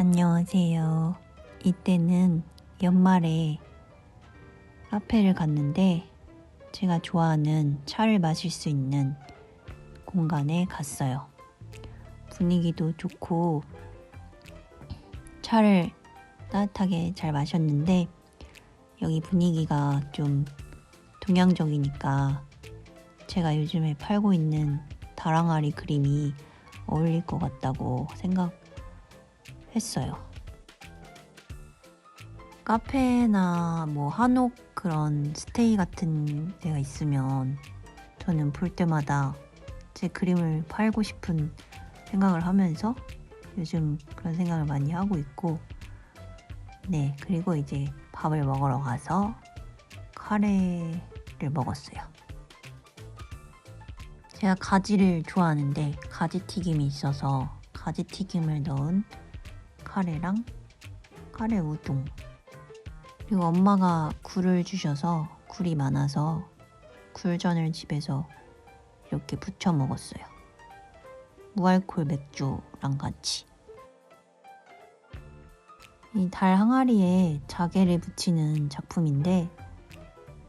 안녕하세요. 이때는 연말에 카페를 갔는데 제가 좋아하는 차를 마실 수 있는 공간에 갔어요. 분위기도 좋고 차를 따뜻하게 잘 마셨는데 여기 분위기가 좀 동양적이니까 제가 요즘에 팔고 있는 다랑아리 그림이 어울릴 것 같다고 생각 했어요. 카페나 뭐 한옥 그런 스테이 같은 데가 있으면 저는 볼 때마다 제 그림을 팔고 싶은 생각을 하면서 요즘 그런 생각을 많이 하고 있고 네 그리고 이제 밥을 먹으러 가서 카레를 먹었어요. 제가 가지를 좋아하는데 가지 튀김이 있어서 가지 튀김을 넣은 카레랑 카레 우동 그리고 엄마가 굴을 주셔서 굴이 많아서 굴전을 집에서 이렇게 부쳐 먹었어요. 무알콜 맥주랑 같이. 이 달 항아리에 자개를 붙이는 작품인데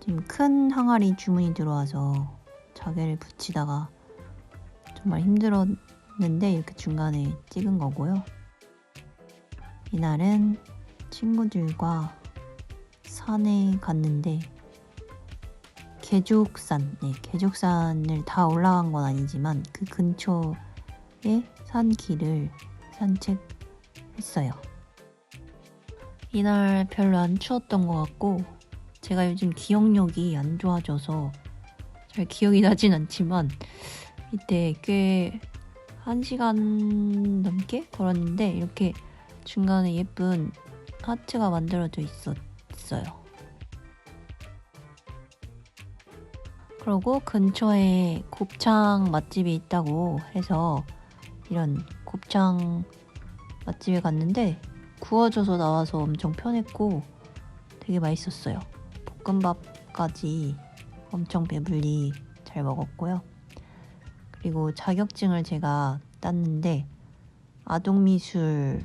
지금 큰 항아리 주문이 들어와서 자개를 붙이다가 정말 힘들었는데 이렇게 중간에 찍은 거고요. 이날은 친구들과 산에 갔는데 개족산, 네, 개족산을 다 올라간 건 아니지만 그 근처에 산길을 산책했어요. 이날 별로 안 추웠던 것 같고 제가 요즘 기억력이 안 좋아져서 잘 기억이 나진 않지만 이때 꽤한 시간 넘게 걸었는데 이렇게 중간에 예쁜 하트가 만들어져 있었어요. 그리고 근처에 곱창 맛집이 있다고 해서 이런 곱창 맛집에 갔는데 구워져서 나와서 엄청 편했고 되게 맛있었어요. 볶음밥까지 엄청 배불리 잘 먹었고요. 그리고 자격증을 제가 땄는데 아동미술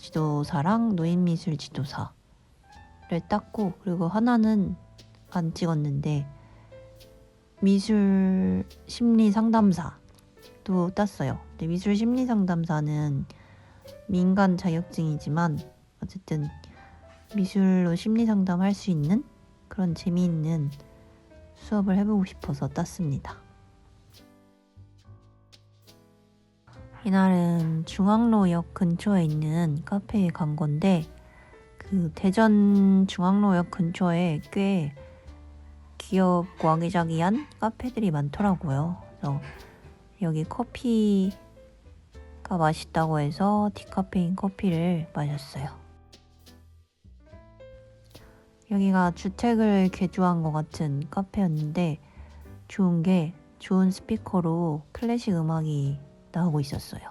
지도사랑 노인미술 지도사를 땄고 그리고 하나는 안 찍었는데 미술 심리 상담사도 땄어요. 근데 미술 심리 상담사는 민간 자격증이지만 어쨌든 미술로 심리 상담할 수 있는 그런 재미있는 수업을 해보고 싶어서 땄습니다. 이날은 중앙로역 근처에 있는 카페에 간 건데 그 대전 중앙로역 근처에 꽤 귀엽고 아기자기한 카페들이 많더라고요. 그래서 여기 커피가 맛있다고 해서 디카페인 커피를 마셨어요. 여기가 주택을 개조한 것 같은 카페였는데 좋은 게 좋은 스피커로 클래식 음악이 나오고 있었어요.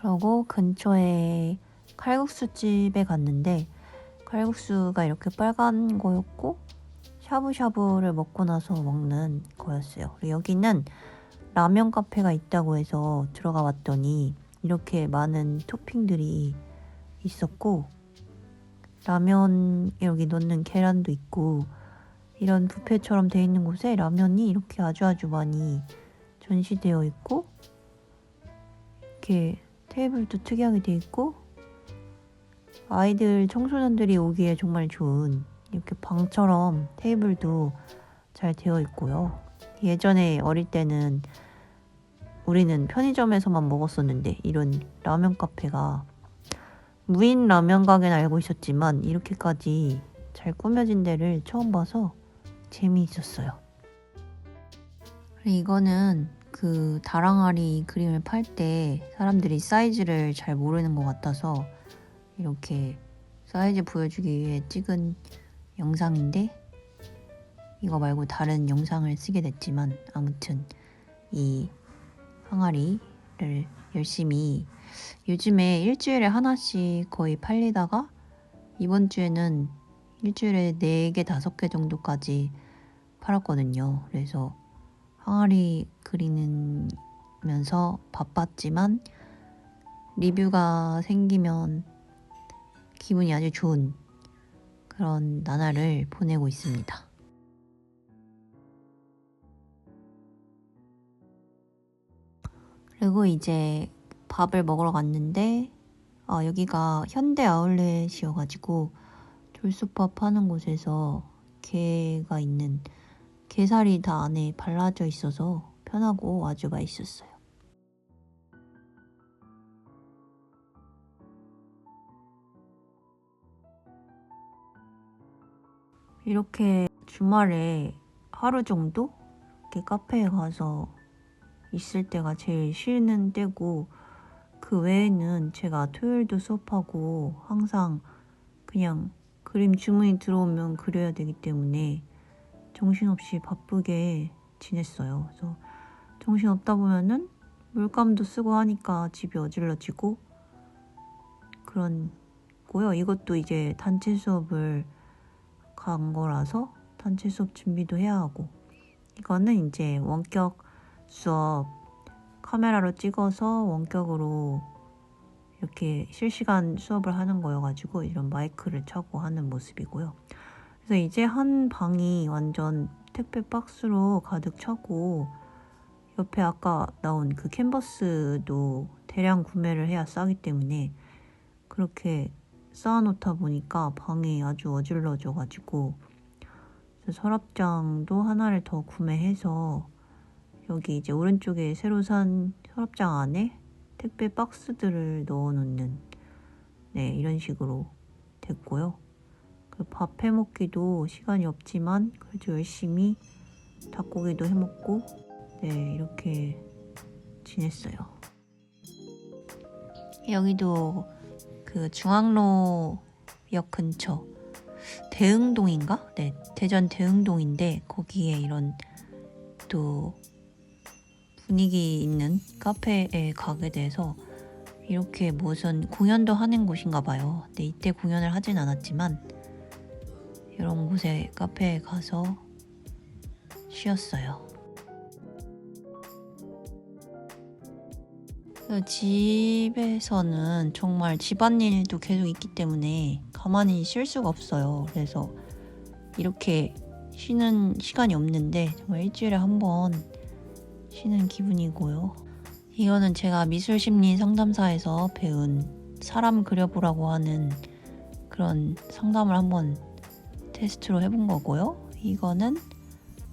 그리고 근처에 칼국수 집에 갔는데 칼국수가 이렇게 빨간 거였고 샤브샤브를 먹고 나서 먹는 거였어요. 여기는 라면 카페가 있다고 해서 들어가 봤더니 이렇게 많은 토핑들이 있었고 라면 여기 넣는 계란도 있고 이런 뷔페처럼 돼 있는 곳에 라면이 이렇게 아주 아주 많이 전시되어 있고 이렇게 테이블도 특이하게 돼 있고 아이들 청소년들이 오기에 정말 좋은 이렇게 방처럼 테이블도 잘 되어 있고요. 예전에 어릴 때는 우리는 편의점에서만 먹었었는데 이런 라면 카페가 무인 라면 가게는 알고 있었지만 이렇게까지 잘 꾸며진 데를 처음 봐서 재미있었어요. 이거는 그 다랑아리 그림을 팔 때 사람들이 사이즈를 잘 모르는 것 같아서 이렇게 사이즈 보여주기 위해 찍은 영상인데 이거 말고 다른 영상을 쓰게 됐지만 아무튼 이 항아리를 열심히 요즘에 일주일에 하나씩 거의 팔리다가 이번 주에는 일주일에 4개, 5개 정도까지 팔았거든요. 그래서 항아리 그리면서 바빴지만 리뷰가 생기면 기분이 아주 좋은 그런 나날을 보내고 있습니다. 그리고 이제 밥을 먹으러 갔는데 아, 여기가 현대 아울렛이어가지고 졸수밥 하는 곳에서 게가 있는 게살이 다 안에 발라져 있어서 편하고 아주 맛있었어요. 이렇게 주말에 하루 정도 이렇게 카페에 가서 있을 때가 제일 쉬는 때고 그 외에는 제가 토요일도 수업하고 항상 그냥 그림 주문이 들어오면 그려야 되기 때문에 정신없이 바쁘게 지냈어요. 그래서 정신없다 보면은 물감도 쓰고 하니까 집이 어질러지고 그런 고요. 이것도 이제 단체 수업을 간 거라서 단체 수업 준비도 해야 하고 이거는 이제 원격 수업 카메라로 찍어서 원격으로 이렇게 실시간 수업을 하는 거여가지고 이런 마이크를 차고 하는 모습이고요. 그래서 이제 한 방이 완전 택배 박스로 가득 차고 옆에 아까 나온 그 캔버스도 대량 구매를 해야 싸기 때문에 그렇게 쌓아놓다 보니까 방이 아주 어질러져가지고 서랍장도 하나를 더 구매해서 여기 이제 오른쪽에 새로 산 서랍장 안에 택배 박스들을 넣어놓는 네 이런 식으로 됐고요. 그 밥 해먹기도 시간이 없지만 그래도 열심히 닭고기도 해먹고 네 이렇게 지냈어요. 여기도 그 중앙로역 근처 대흥동인가? 네 대전 대흥동인데 거기에 이런 또 분위기 있는 카페에 가게 돼서 이렇게 무슨 공연도 하는 곳인가 봐요. 근데 이때 공연을 하진 않았지만 이런 곳에 카페에 가서 쉬었어요. 그 집에서는 정말 집안일도 계속 있기 때문에 가만히 쉴 수가 없어요. 그래서 이렇게 쉬는 시간이 없는데 정말 일주일에 한 번 쉬는 기분이고요. 이거는 제가 미술 심리 상담사에서 배운 사람 그려보라고 하는 그런 상담을 한번 테스트로 해본 거고요. 이거는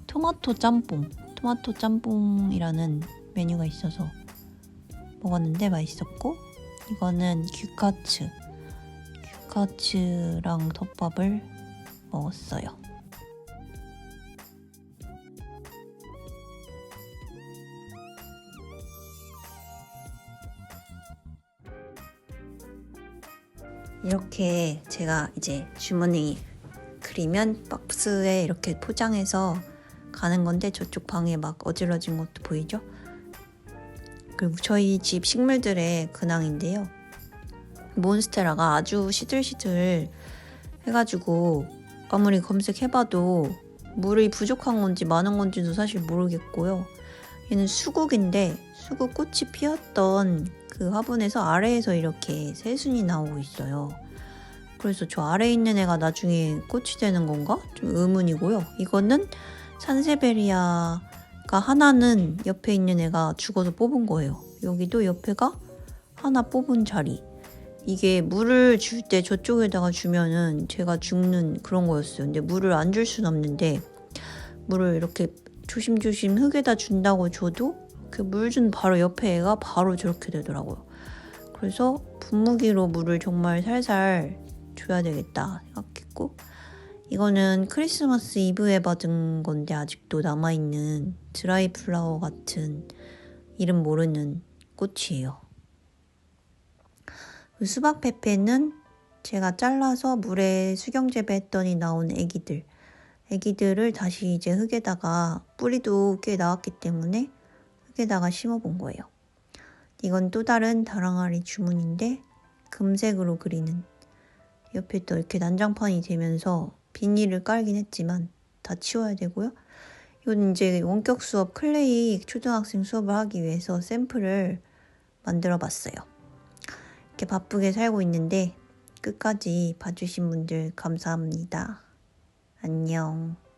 토마토 짬뽕, 토마토 짬뽕이라는 메뉴가 있어서 먹었는데 맛있었고 이거는 규카츠, 규카츠랑 덮밥을 먹었어요. 이렇게 제가 이제 주머니 그리면 박스에 이렇게 포장해서 가는 건데 저쪽 방에 막 어질러진 것도 보이죠? 그리고 저희 집 식물들의 근황인데요. 몬스테라가 아주 시들시들 해가지고 아무리 검색해봐도 물이 부족한 건지 많은 건지도 사실 모르겠고요. 얘는 수국인데 수국 꽃이 피었던 그 화분에서 아래에서 이렇게 새순이 나오고 있어요. 그래서 저 아래에 있는 애가 나중에 꽃이 되는 건가? 좀 의문이고요. 이거는 산세베리아가 하나는 옆에 있는 애가 죽어서 뽑은 거예요. 여기도 옆에가 하나 뽑은 자리. 이게 물을 줄 때 저쪽에다가 주면은 제가 죽는 그런 거였어요. 근데 물을 안 줄 순 없는데 물을 이렇게 조심조심 흙에다 준다고 줘도 그 물 준 바로 옆에 애가 바로 저렇게 되더라고요. 그래서 분무기로 물을 정말 살살 줘야 되겠다 생각했고 이거는 크리스마스 이브에 받은 건데 아직도 남아있는 드라이 플라워 같은 이름 모르는 꽃이에요. 그 수박 페페는 제가 잘라서 물에 수경 재배했더니 나온 애기들 애기들을 다시 이제 흙에다가 뿌리도 꽤 나왔기 때문에 흙에다가 심어본 거예요. 이건 또 다른 다랑아리 주문인데 금색으로 그리는 옆에 또 이렇게 난장판이 되면서 비닐을 깔긴 했지만 다 치워야 되고요. 이건 이제 원격 수업 클레이 초등학생 수업을 하기 위해서 샘플을 만들어 봤어요. 이렇게 바쁘게 살고 있는데 끝까지 봐주신 분들 감사합니다. 안녕.